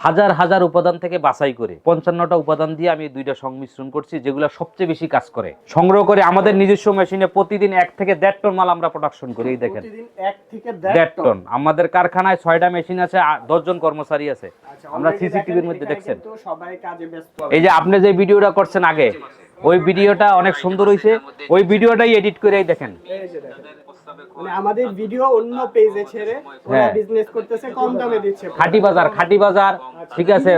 হাজার হাজার উপাদান থেকে বাছাই করে পঞ্চান্নটা উপাদান দিয়ে আমি দুইটা সংমিশ্রণ করছি যেগুলো সবচেয়ে বেশি কাজ করে। সংগ্রহ করে আমাদের নিজস্ব মেশিনে প্রতিদিন এক থেকে দেড় টন মাল আমরা প্রোডাকশন করি এই দেখেন। দেড় টন আমাদের কারখানায় ছয়টা মেশিন আছে দশ জন কর্মচারী আছে। আচ্ছা, আমরা সিসিটিভির মধ্যে দেখছেন। কিন্তু সবাই কাজে ব্যস্ত। এই যে আপনি যে ভিডিওটা করছেন আগে ওই ভিডিওটা অনেক সুন্দর হয়েছে ওই ভিডিওটাই এডিট করেই দেখেন। মানে আমাদের ভিডিও অন্য পেজে ছেড়ে ওরা হ্যাঁ। বিজনেস করতেছে কম দামে দিচ্ছে। খাটি বাজার খাটি বাজার ঠিক আছে।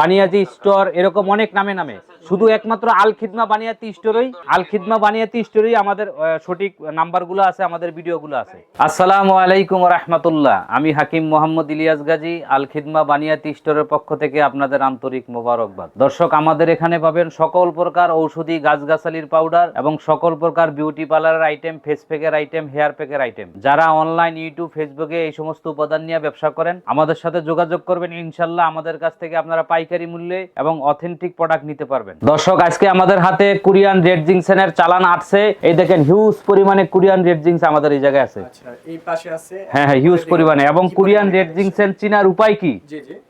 বানিয়াজি স্টোর এরকম অনেক নামে নামে। শুধু একমাত্র আল খিদমা বানিয়াতি স্টোরই আল খিদমা বানিয়াতি স্টোরই আমাদের সঠিক নাম্বারগুলো আছে আমাদের ভিডিওগুলো আছে। আসসালামু আলাইকুম রাহমাতুল্লাহ। আমি হাকিম মোহাম্মদ ইলিয়াস গাজী আল খিদমা বানিয়াতি স্টোরের পক্ষ থেকে আপনাদের আন্তরিক মোবারকবাদ। দর্শক আমাদের এখানে পাবেন সকল প্রকার ঔষধি গাছগাছালির পাউডার এবং সকল প্রকার বিউটি পার্লারের আইটেম ফেস প্যাকের আইটেম হেয়ার প্যাকের আইটেম যারা অনলাইন ইউটিউব ফেসবুকে এই সমস্ত উপাদান নিয়ে ব্যবসা করেন আমাদের সাথে যোগাযোগ করবেন। ইনশাল্লাহ আমাদের কাছ থেকে আপনারা পাইকারি মূল্যে এবং অথেন্টিক প্রোডাক্ট নিতে পারবেন। দর্শক আজকে আমাদের হাতে কোরিয়ান রেড জিংসেনের চালান আসছে এই দেখেন হিউজ পরিমাণে কোরিয়ান রেড জিংস আমাদের এই জায়গায় আছে। আচ্ছা এই পাশে আছে? হ্যাঁ হ্যাঁ হিউজ পরিমাণে। এবং কোরিয়ান রেড জিংসেন চিনার উপায় কি?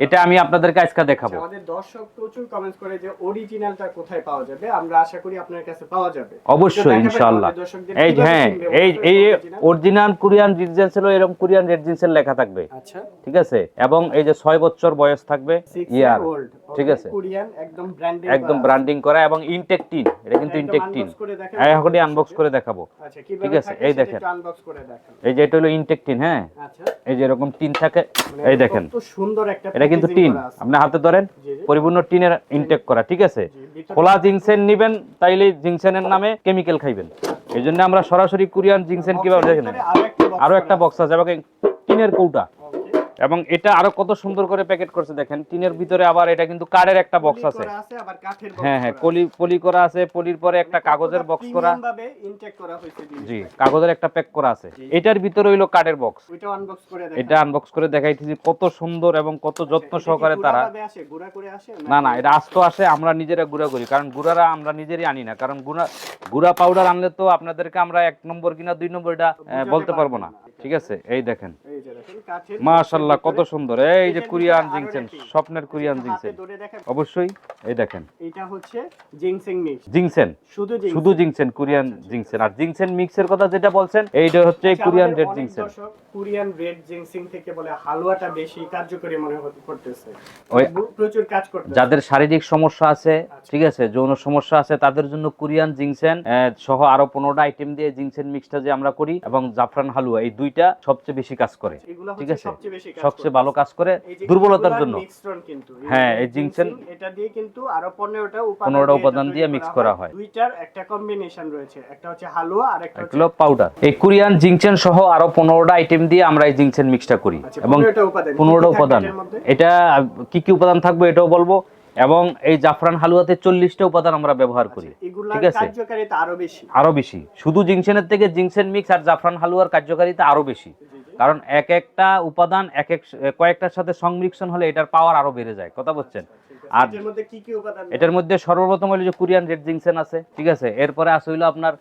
এটা আমি আপনাদেরকে আজকে দেখাবো। আমাদের দর্শক প্রচুর কমেন্টস করে যে অরিজিনালটা কোথায় পাওয়া যাবে? আমরা আশা করি আপনার কাছে পাওয়া যাবে। অবশ্যই ইনশাআল্লাহ এই হ্যাঁ এই এই অরিজিনাল কোরিয়ান রেড জিন্সের এরকম কোরিয়ান রেড জিন্সের লেখা থাকবে। আচ্ছা। ঠিক আছে? এবং এই যে ছয় বছর বয়স থাকবে ইয়ার। ঠিক আছে? কোরিয়ান একদম ব্র্যান্ডেড একদম ব্র্যান্ডিং করা এবং ইনটেকটিন এটা কিন্তু ইনটেকটিন unbox করে এখনই আনবক্স করে দেখাবো। আচ্ছা ঠিক আছে, এই দেখেন। এই যে এটা হলো ইনটেকটিন হ্যাঁ? আচ্ছা। এই যে এরকম টিন থাকে মানে এই দেখেন। সুন্দর একটা এটা কিন্তু টিন আপনি হাতে ধরেন। পরিপূর্ণ টিনের ইনটেক করা ঠিক আছে? খোলা জিংসেন নিবেন তাইলে জিংসেনের নামে কেমিক্যাল খাইবেন এই জন্য আমরা সরাসরি কোরিয়ান জিংসেন কীভাবে দেখেন আরও একটা। বক্স আছে এবং টিনের কৌটা এবং এটা আরও কত সুন্দর করে প্যাকেট করছে দেখেন। টিনের ভিতরে আবার এটা কিন্তু কাঠের একটা বক্স আছে। হ্যাঁ হ্যাঁ পলি পলি করা আছে পলির পরে একটা কাগজের বক্স করা। জি কাগজের একটা প্যাক করা আছে। এটার ভিতরে হইল কাঠের বক্স। এটা আনবক্স করে দেখাইতেছি কত সুন্দর এবং কত যত্ন আচ্ছা, কি সহকারে তারা? না না এটা আস্ত আসে আমরা নিজেরা গুঁড়া করি। কারণ গুঁড়ারা আমরা নিজেরই আনি না। কারণ গুঁড়া গুঁড়া পাউডার আনলে তো আপনাদেরকে আমরা এক নম্বর কিনা দুই নম্বর এটা বলতে পারব না। ঠিক আছে? এই দেখেন। মাশাল্লাহ কত সুন্দর। এই যে কোরিয়ান জিংসেন স্বপ্নের কোরিয়ান জিংসেন। অবশ্যই এই দেখেন। এটা হচ্ছে জিংসেং মিক্স। জিংসেন? শুধু শুধু জিংসেন কোরিয়ান জিংসেন। আর জিংসেন মিক্সের কথা যেটা বলছেন এইটা হচ্ছে আচ্ছা, Korean red ginseng. Korean red ginseng থেকে বলে হালুয়াটা বেশি কার্যকরী মনে করতেছে। ওই- প্রচুর কাজ করতেছে। যাদের শারীরিক সমস্যা আছে ঠিক আছে যৌন সমস্যা আছে তাদের জন্য কোরিয়ান জিংসেন সহ আরও পনেরোটা আইটেম দিয়ে জিংসেন মিক্সটা যে আমরা করি এবং জাফরান হালুয়া এই দুইটা সবচেয়ে বেশি কাজ করে। ঠিক আছে? সবচেয়ে। ভালো কাজ করে দুর্বলতার জন্য। হ্যাঁ, এই জিংসেন- এটা দিয়ে কিন্তু আরও 15টা উপাদান 15টা উপাদান দিয়ে mix করা হয়। দুইটার একটা কম্বিনেশন রয়েছে। একটা হচ্ছে হালুয়া আর একটা হচ্ছে পাউডার এই কোরিয়ান জিংসেন সহ আরও পনেরোটা আইটেম দিয়ে আমরা এই জিংসেন মিক্সটা করি। আচ্ছা, এবং 15টা উপাদান। কি কি পনেরোটা উপাদান। এটা কি কি উপাদান থাকবে এটাও বলব। এবং এই জাফরান হালুয়াতে চল্লিশটা উপাদান আমরা ব্যবহার করি। ঠিক আছে? আরও বেশি। শুধু জিংসেনের থেকে জিংসেন মিক্স আর জাফরান হালুয়ার কার্যকারিতা আরও বেশি। কারণ এক একটা উপাদান এক এক কয়েকটার সাথে সংমিশ্রণ হলে এটার পাওয়ার আরও বেড়ে যায়। কথা বলছেন? আর এটার মধ্যে কি কি উপাদান এটার মধ্যে সর্বপ্রথম হলো যে কোরিয়ান রেড জিংসেন আছে ঠিক আছে? এরপরে আছে হইল আপনার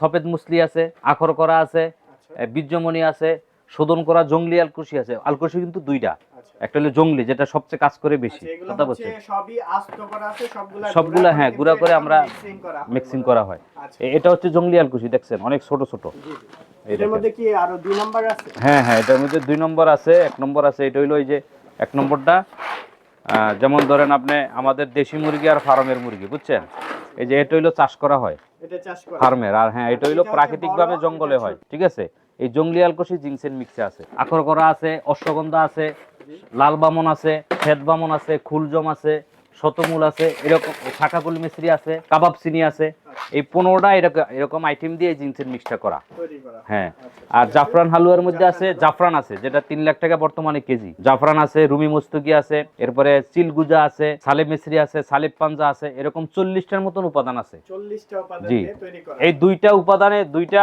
সফেদ মুসলি আছে আখর করা আছে বীর্যমণি আছে শোধন করা জঙ্গলি আলকুশি আছে। আলকুশি কিন্তু দুইটা। আচ্ছা একটা হলো জঙ্গলি যেটা সবচেয়ে কাজ করে বেশি আচ্ছা, কথা হচ্ছে বলছেন সবই আস্ত করা আছে সবগুলা সবগুলা হ্যাঁ গুঁড়া করে আমরা মিক্সিং করা হয়। আচ্ছা। এটা হচ্ছে জঙ্গলি আলকুশি দেখছেন? অনেক ছোট ছোট। এটার মধ্যে কি আরও দুই নাম্বার আছে? হ্যাঁ হ্যাঁ এটার মধ্যে দুই নম্বর আছে এক নম্বর আছে এটা হইল এই যে এক নম্বরটা যেমন ধরেন আপনি আমাদের দেশি মুরগি আর ফার্মের মুরগি বুঝছেন? এই যে এটা হইল চাষ করা হয়। এটা চাষ করা ফার্মের আর হ্যাঁ এটা হইল এটা হচ্ছে প্রাকৃতিক ভাবে জঙ্গলে হয় ঠিক আছে? এই জঙ্গলি আলকষি জিংসেন মিক্সে আছে। আখর করা আছে অশ্বগন্ধা আছে লাল বামন আছে শ্বেত বামন আছে খুলজম আছে শতমূল আছে এরকম শাকাকুল মিশ্রি আছে কাবাব চিনি আছে। এই পনেরোটা এরকম এরকম আইটেম দিয়ে জিংসেন মিক্সটা করা। হ্যাঁ। আর জাফরান হালুয়ার মধ্যে আছে জাফরান আছে যেটা তিন লাখ টাকা বর্তমানে কেজি। জাফরান আছে রুমি মুস্তুকি আছে এরপরে চিলগুজা আছে সালেব মিশ্রি আছে সালেব পাঞ্জা আছে এরকম চল্লিশটার মতন উপাদান আছে। জি। এই দুইটা উপাদানে দুইটা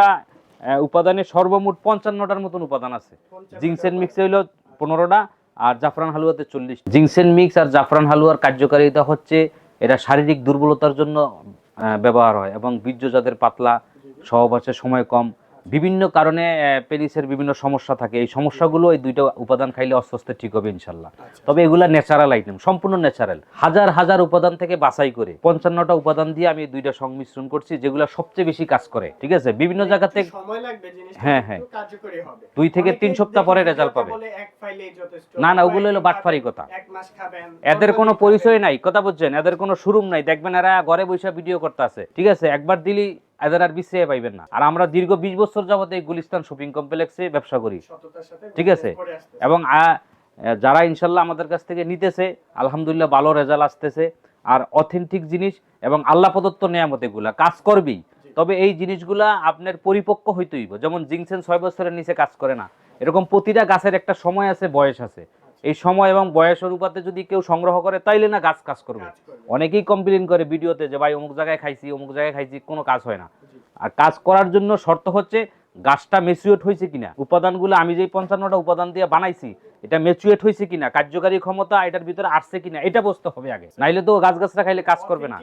উপাদানে সর্বমোট পঞ্চান্নটার মতন উপাদান আছে। জিংসেন মিক্স হইল পনেরোটা আর জাফরান হালুয়াতে চল্লিশ। জিংসেন মিক্স আর জাফরান হালুয়ার কার্যকারিতা হচ্ছে এটা শারীরিক দুর্বলতার জন্য ব্যবহার হয় এবং বীর্য যাদের পাতলা সহবাসের সময় কম বিভিন্ন কারণে পেনিসের বিভিন্ন সমস্যা থাকে। এই সমস্যাগুলো এই দুইটা উপাদান খাইলে আস্তে আস্তে ঠিক হবে ইনশাল্লাহ। আচ্ছা। তবে এগুলা ন্যাচারাল আইটেম সম্পূর্ণ ন্যাচারাল হাজার হাজার উপাদান থেকে বাছাই করে পঞ্চান্নটা উপাদান দিয়ে আমি দুইটা সংমিশ্রণ করছি যেগুলো সবচেয়ে বেশি কাজ করে ঠিক আছে? বিভিন্ন জায়গা থেকে হ্যাঁ, হ্যাঁ। দুই থেকে তিন সপ্তাহ পরে রেজাল্ট পাবে। না, না, ওগুলো হলো বাটপারি কথা। এদের কোনো পরিচয় নাই কথা বুঝছেন? এদের কোনো শুরুম নাই। দেখবেন এরা ঘরে বসে ভিডিও করতে আছে ঠিক আছে? একবার দিলি এদের আর বিছিয়ে পাইবেন না। আর আমরা দীর্ঘ বিশ বছর যাবত এই গুলিস্তান শপিং কমপ্লেক্সে ব্যবসা করি। ঠিক আছে। এবং যারা ইনশাল্লাহ আমাদের কাছ থেকে নিতেছে আলহামদুলিল্লাহ ভালো রেজাল্ট আসতেছে। আর অথেন্টিক জিনিস এবং আল্লাহ প্রদত্ত নিয়ামত এগুলা। কাজ করবেই। তবে এই জিনিসগুলা আপনার পরিপক্ক হইতে হইব। যেমন জিংসেন ছয় বছরের নিচে কাজ করে না। এরকম প্রতিটা গাছের একটা সময় আছে বয়স আছে। এই সময় এবং বয়স অনুপাতে যদি কেউ সংগ্রহ করে তাইলে না গাছ কাজ করবে। অনেকেই কমপ্লেন করে ভিডিওতে যে ভাই অমুক জায়গায় খাইছি অমুক জায়গায় খাইছি কোনো কাজ হয় না। আর কাজ করার জন্য শর্ত হচ্ছে গাছটা মেসিওট হয়েছে কিনা। উপাদানগুলো আমি যেই পঞ্চান্নটা উপাদান দিয়ে বানাইছি এটা মেচুয়েট হয়েছে কিনা কার্যকারী ক্ষমতা এটার ভিতরে আসছে কিনা এটা বুঝতে হবে আগে। নাইলে তো গাছ গাছরা খাইলে কাজ করবে না।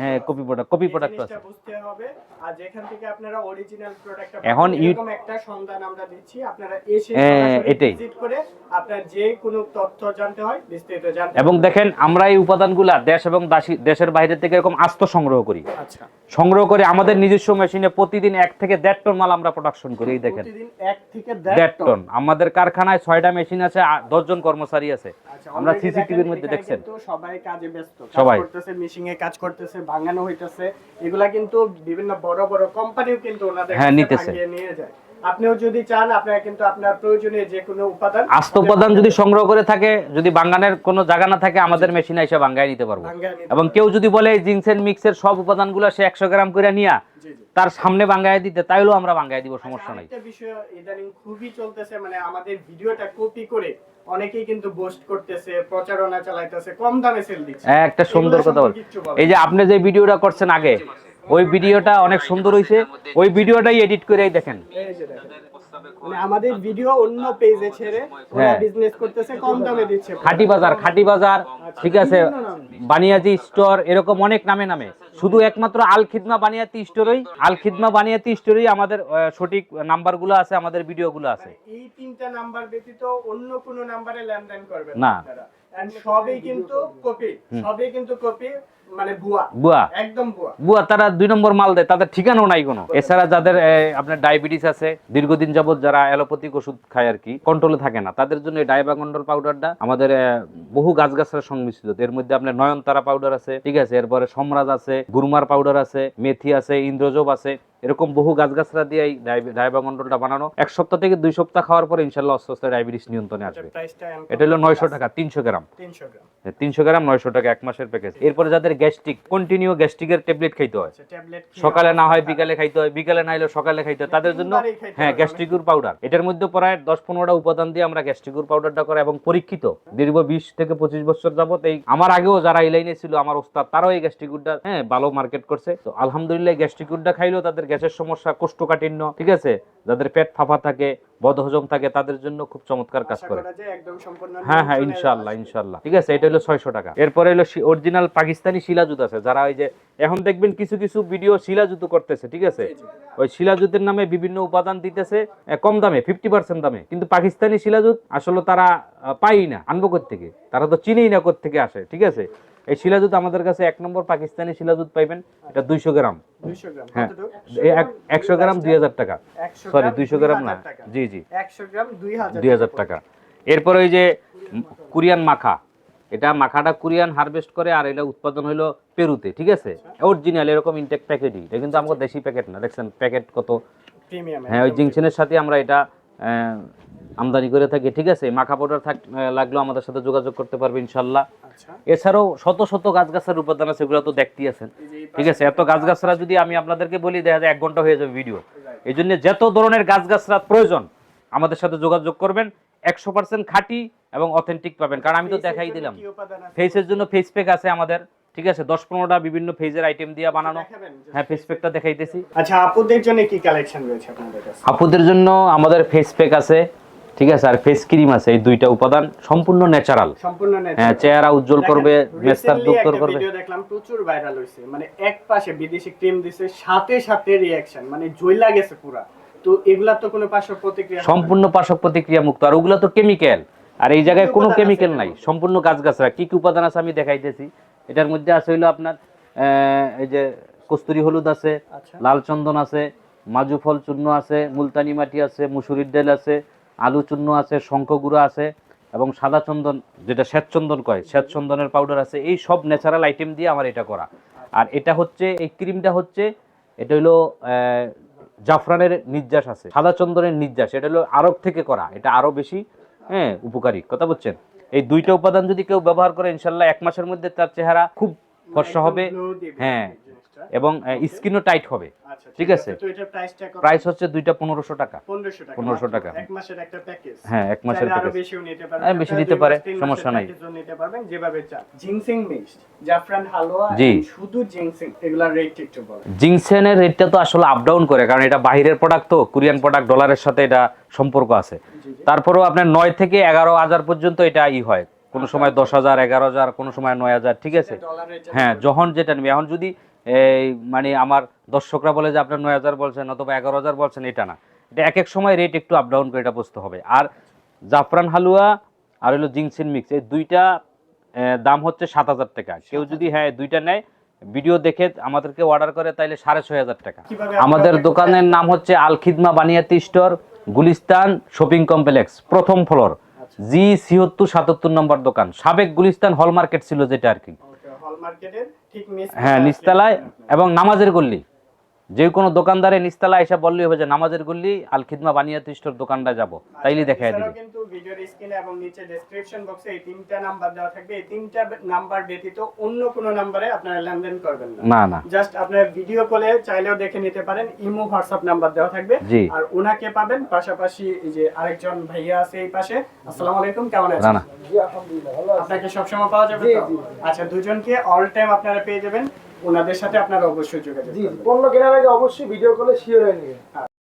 হ্যাঁ কপি প্রোডাক্ট কপি প্রোডাক্ট আছে। বুঝতে হবে আর যেখান থেকে আপনারা অরিজিনাল প্রোডাক্টটা এখন এরকম একটা সন্ধান আমরা দিচ্ছি। আপনারা এসে হ্যাঁ, এটাই। visit করে আপনার যে কোনো তথ্য জানতে হয় বিস্তারিত জানতে এবং দেখেন আমরা এই উপাদানগুলা দেশ এবং দেশের বাইরে থেকে এরকম আস্ত সংগ্রহ করি। আচ্ছা। সংগ্রহ করে আমাদের নিজস্ব মেশিনে প্রতিদিন এক থেকে দেড় টন মাল আমরা প্রোডাকশন করি এই দেখেন। প্রতিদিন এক থেকে দেড় টন আমাদের কারখানায় ছয়টা মেশিন আছে দশ জন কর্মচারী আছে আচ্ছা, আমরা already CCTV দেখেন র মধ্যে দেখছেন। সবাই কাজে ব্যস্ত সবাই। করতেছে মেশিং এ কাজ করতেছে ভাঙানো হইতেছে এগুলা কিন্তু বিভিন্ন বড় বড় কোম্পানিও কিন্তু ওনাদের হ্যাঁ, নিতেছে। নিয়ে যায় আপনিও যদি চান আপনারা কিন্তু আপনার প্রয়োজনীয় যে কোনো উপাদান আস্ত উপাদান যদি সংগ্রহ করে থাকে যদি বাঙ্গানের কোনো জায়গা না থাকে আমাদের মেশিনে এসে বাঙ্গায় নিতে পারব। এবং কেউ যদি বলে জিনসেন মিক্সের সব উপাদানগুলো সে একশো গ্রাম করে নিয়া তার সামনে বাঙ্গায় দিতে তাইলেও আমরা বাঙ্গায় দিব সমস্যা নাই। বিষয় ইদানিং খুবই চলতেছে মানে আমাদের ভিডিওটা কপি করে অনেকেই কিন্তু পোস্ট করতেছে প্রচারণা চালাইতেছে কম দামে সেল দিচ্ছে। হ্যাঁ, একটা সুন্দর কথা বল। এই যে আপনি যে ভিডিওটা করছেন আগে ওই ভিডিওটা অনেক সুন্দর হয়েছে ওই ভিডিওটাই এডিট করে দেখেন। মানে আমাদের ভিডিও অন্য পেজে ছেড়ে ওরা হ্যাঁ। বিজনেস করতেছে কম দামে দিচ্ছে। খাটি বাজার খাটি বাজার ঠিক আছে? বানিয়াজি স্টোর এরকম অনেক নামে নামে। শুধু একমাত্র আল খিদমা বানিয়াতি স্টোরই আল খিদমা বানিয়াতি স্টোরই আমাদের সঠিক নাম্বারগুলো আছে আমাদের ভিডিওগুলো আছে। এই তিনটা নাম্বার ব্যতীত অন্য কোন নাম্বারে লেনদেন করবেন না। সবই কিন্তু কপি সবই কিন্তু কপি মানে ভুয়া। বুয়া একদম ভুয়া। বুয়া তারা দুই নম্বর মাল দেয় তাদের ঠিকানাও নাই কোনো। এছাড়া যাদের আপনার ডায়াবেটিস আছে দীর্ঘদিন যাবত যারা অ্যালোপ্যাথিক ওষুধ খায় আর কি কন্ট্রোলে থাকে না। তাদের জন্য এই ডাইবাগন্ডল পাউডারটা আমাদের বহু গাছগাছরা সংমিশ্রিত। এর মধ্যে আপনার নয়নতারা পাউডার আছে ঠিক আছে? এরপরে সম্রাজ আছে গুরমার পাউডার আছে মেথি আছে ইন্দ্রজব আছে। এরকম বহু গাছগাছরা দিয়ে এই ডাইবাগন্ডলটা বানানো। এক সপ্তাহ থেকে দুই সপ্তাহ খাওয়ার পরে ইনশাল্লাহ আস্তে আস্তে ডায়াবেটিস নিয়ন্ত্রণে আসবে। এটা হলো নয়শো টাকা তিনশো গ্রাম। তিনশো গ্রাম। নয়শো টাকা এক মাসের প্যাকেজ এরপরে যাদের গ্যাস্ট্রিক কন্টিনিউ গ্যাস্ট্রিকের ট্যাবলেট খাইতে হয়। আচ্ছা সকালে না হয় বিকালে খাইতে হয় বিকালে না হলে সকালে খাইতে হয়। তাদের জন্য হ্যাঁ। গ্যাস্ট্রিকুর পাউডার এটার মধ্যে প্রায় দশ পনেরোটা উপাদান দিয়ে আমরা গ্যাস্ট্রিকুর পাউডারটা করা এবং পরীক্ষিত। দীর্ঘ বিশ থেকে পঁচিশ বছর যাবত এই আমার আগেও যারা এই লাইনে ছিল আমার ওস্তাদ তারাও এই গ্যাস্ট্রিকুরটা হ্যাঁ ভালো মার্কেট করছে। তো আলহামদুলিল্লাহ গ্যাস্ট্রিকুরটা খাইলেও তাদের গ্যাসের সমস্যা কোষ্ঠকাঠিন্য ঠিক আছে? যাদের পেট ফাঁপা থাকে বদহজম থাকে তাদের জন্য খুব চমৎকার কাজ করে। হ্যাঁ হ্যাঁ ইনশাল্লাহ ইনশাল্লাহ ঠিক আছে এটা হলো ছয়শো টাকা। এরপরে হলো অরিজিনাল পাকিস্তানি শিলাজুত আছে। যারা ওই যে এখন দেখবেন কিছু কিছু ভিডিও শিলাজুতো করতেছে ঠিক আছে? ওই শিলাজুতের নামে বিভিন্ন উপাদান দিতেছে কম দামে ফিফটি পার্সেন্ট দামে। কিন্তু পাকিস্তানি শিলাজুত আসলে তারা পাই না আনব থেকে তারা তো চিনেই না থেকে আসে ঠিক আছে? এই শিলাজুত আমাদের কাছে এক নম্বর পাকিস্তানি শিলাজুত পাইবেন এটা দুইশো গ্রাম। 200 গ্রাম। হ্যাঁ। একশো গ্রাম দুই হাজার টাকা। সরি দুইশো গ্রাম না। জি জি। 100 গ্রাম 2000 দুই হাজার টাকা। এরপরে ওই যে কোরিয়ান মাখা। এটা মাখাটা কোরিয়ান হারভেস্ট করে আর এটা উৎপাদন হলো পেরুতে ঠিক আছে? অরিজিনাল এরকম ইনটেক প্যাকেটই এটা কিন্তু আমাদের দেশি প্যাকেট না। দেখছেন প্যাকেট কত? প্রিমিয়াম হ্যাঁ ওই জিংসেনের সাথে আমরা এটা আমদানি করে থাকি ঠিক আছে? মাখা পাউডার থাক আহ, লাগলেও আমাদের সাথে যোগাযোগ করতে পারবে ইনশাল্লাহ। আচ্ছা। এছাড়াও শত শত গাছগাছার উপাদান আছে এগুলো তো দেখতেই আছেন। ঠিক আছে? এত গাছগাছরা যদি আমি আপনাদেরকে বলি দেখা যায় এক ঘণ্টা হয়ে যাবে ভিডিও এই জন্য যত ধরনের গাছগাছরা প্রয়োজন আমাদের সাথে যোগাযোগ করবেন। একশো পার্সেন্ট খাঁটি এবং অথেন্টিক পাবেন। কারণ আমি তো দেখাই দিলাম? ফেসের জন্য ফেস প্যাক আছে আমাদের ঠিক আছে? দশ পনেরোটা বিভিন্ন ফেজের আইটেম দিয়ে বানানো। হ্যাঁ ফেস প্যাকটা দেখাইতেছি। আচ্ছা আপুদের জন্য কি কালেকশন রয়েছে আপনাদের কাছে? আপুদের জন্য আমাদের ফেস প্যাক আছে। ঠিক আছে? আর ফেস ক্রিম আছে এই দুইটা উপাদান সম্পূর্ণ ন্যাচারাল সম্পূর্ণ হ্যাঁ চেহারা উজ্জ্বল করবে মেস্তার দুঃখর করবে। ভিডিও দেখলাম প্রচুর ভাইরাল হইছে। মানে এক পাশে বিদেশি ক্রিম দিছে সাথে সাথে রিঅ্যাকশন মানে জইলা গেছে পুরা। তো এগুলা তো কোনো পার্শ্ব প্রতিক্রিয়া সম্পূর্ণ পাশক প্রতিক্রিয়া মুক্ত। আর ওগুলো তো কেমিক্যাল আর এই জায়গায় কোনো কেমিক্যাল নাই। সম্পূর্ণ গাছগাছরা কি কি উপাদান আছে আমি দেখাইতেছি। এটার মধ্যে আছে হইল আপনার আহ, এই যে কস্তুরি হলুদ আছে আচ্ছা। লাল চন্দন আছে মাজু ফল চূর্ণ আছে মুলতানি মাটি আছে মুসুরির ডাল আছে আলু চূর্ণ আছে, শঙ্খ গুঁড়ো আছে এবং সাদা চন্দন, যেটা শ্বেত চন্দন কয়, শ্বেত চন্দনের পাউডার আছে, এই সব ন্যাচারাল আইটেম দিয়ে আমার এটা করা আর এটা হচ্ছে, এই ক্রিমটা হচ্ছে, এটা হলো জাফরানের নির্যাস আছে, সাদা চন্দনের নির্যাস, এটা হলো আরব থেকে করা, এটা আরও বেশি হ্যাঁ উপকারী, কথা বলছেন এই দুইটা উপাদান যদি কেউ ব্যবহার করে, ইনশাল্লাহ এক মাসের মধ্যে তার চেহারা খুব ফর্সা হবে হ্যাঁ। এবং স্কিনও টাইট হবে। আচ্ছা ঠিক আছে। প্রাইস হচ্ছে দুইটা পনেরোশো টাকা। 1500 টাকা। 1500 টাকা। এক মাসের একটা প্যাকেজ হ্যাঁ এক মাসের চাইলে আরও বেশিও নিতে পারবেন। হ্যাঁ, বেশি নিতে পারে, সমস্যা নাই। প্যাকেজও নিতে পারবেন যেভাবে চান। জিনসিং মিক্সড জাফরান হালুয়া জি। শুধু জিনসিং এগুলার রেট একটু বলেন। জিংসেনের রেটটা তো আসলে আপ ডাউন করে কারণ এটা বাইরের প্রোডাক্ট তো কোরিয়ান প্রোডাক্ট ডলারের সাথে এটা সম্পর্ক আছে। তারপরেও আপনার নয় থেকে এগারো হাজার পর্যন্ত এটা ই হয়। কোনো সময় দশ হাজার এগারো হাজার কোনো সময় নয় হাজার ঠিক আছে? হ্যাঁ যখন যেটা নেবে। এখন যদি এই মানে আমার দর্শকরা বলে যে আপনার নয় হাজার বলছেন অথবা এগারো হাজার বলছেন এটা না। এটা এক এক সময় রেট একটু আপ ডাউন করে এটা বুঝতে হবে। আর জাফরান হালুয়া আর হলো জিংসেন মিক্স এই দুইটা দাম হচ্ছে সাত হাজার টাকা। কেউ যদি হ্যাঁ দুইটা নেয় ভিডিও দেখে আমাদেরকে অর্ডার করে তাইলে সাড়ে ছয় হাজার টাকা। আমাদের দোকানের নাম হচ্ছে আল খিদমা বানিয়াতি স্টোর গুলিস্তান শপিং কমপ্লেক্স প্রথম ফ্লোর জি ছিয়াত্তর সাতাত্তর নম্বর দোকান। সাবেক গুলিস্তান হল মার্কেট ছিল যেটা আর কি। হল মার্কেটের ঠিক নিচ হ্যাঁ নিস্তালায় এবং নামাজের গল্লি। যে কোনো দোকানদারে নিস্তালা এসে বললেই হবে যে নামাজের গল্লি আল খিদমা বানিয়াতি স্টোর দোকানটা যাব। তাইলে দেখাই এছাড়াও দিবে কিন্তু ভিডিওর স্ক্রিনে এবং নিচে ডেসক্রিপশন বক্সে এই তিনটা নাম্বার দেওয়া থাকবে। এই তিনটা নাম্বার ব্যতীত অন্য কোনো নাম্বারে আপনারা লেনদেন করবেন না। না না। জাস্ট আপনার ভিডিও কলে চাইলেও দেখে নিতে পারেন। ইমো হোয়াটসঅ্যাপ নাম্বার দেওয়া থাকবে। জি। আর ওনাকে পাবেন। পাশাপাশি এই যে আরেকজন ভাইয়া আছে এই পাশে। আসসালামু আলাইকুম কেমন আছেন? রানা। আপনাকে সবসময় পাওয়া যাবে তো? আচ্ছা দুজনকে অল টাইম আপনারা পেয়ে যাবেন। ওনাদের সাথে আপনারা অবশ্যই যোগাযোগ জি পণ্য কেনার আগে অবশ্যই ভিডিও কলে শিওর হয়ে নেবেন